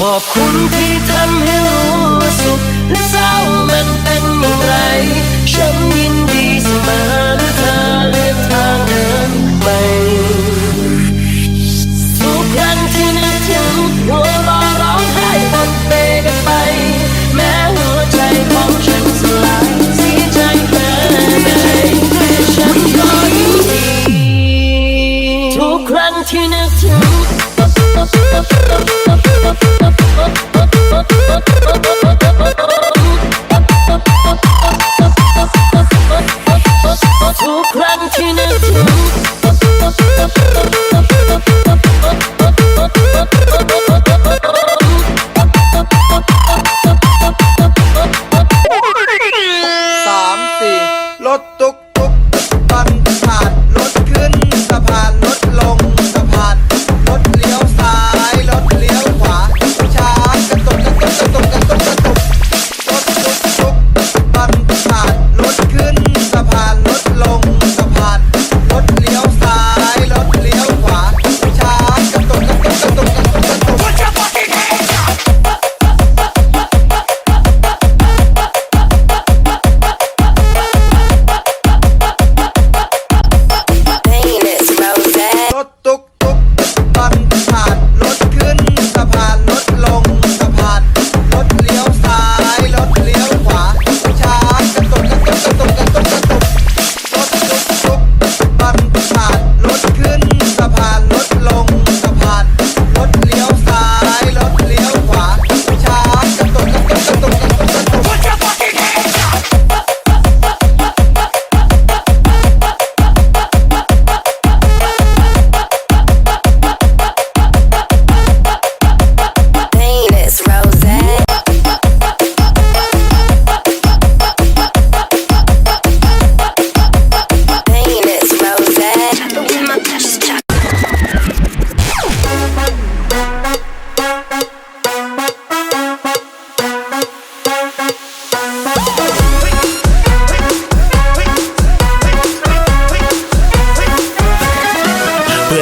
ขอบคุณที่ทำให้รู้สุขและ Lo.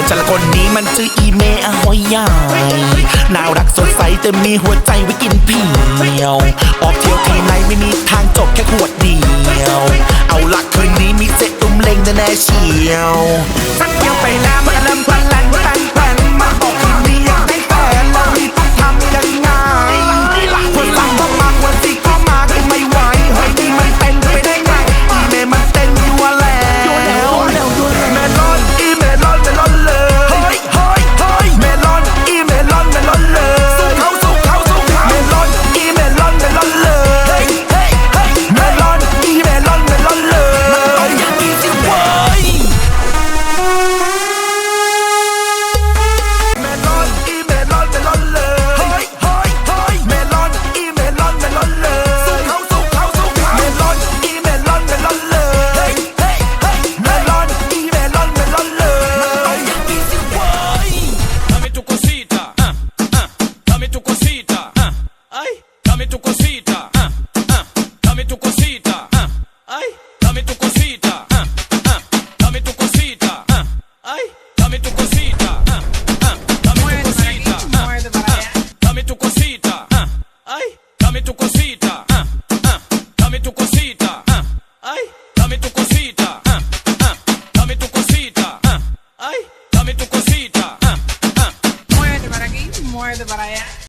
ฉันคนนี้มันชื่ออีเมอหอยใหญ่น่ารักสดใสแต่มีหัวใจไว้กินเพียวออกเที่ยวทีไรไม่มีทางจบแค่ขวดเดียว เอาละคืนนี้มีเซตุ้มเลงแน่เชียวสักเที่ยวไปแล้วมันอลัมพ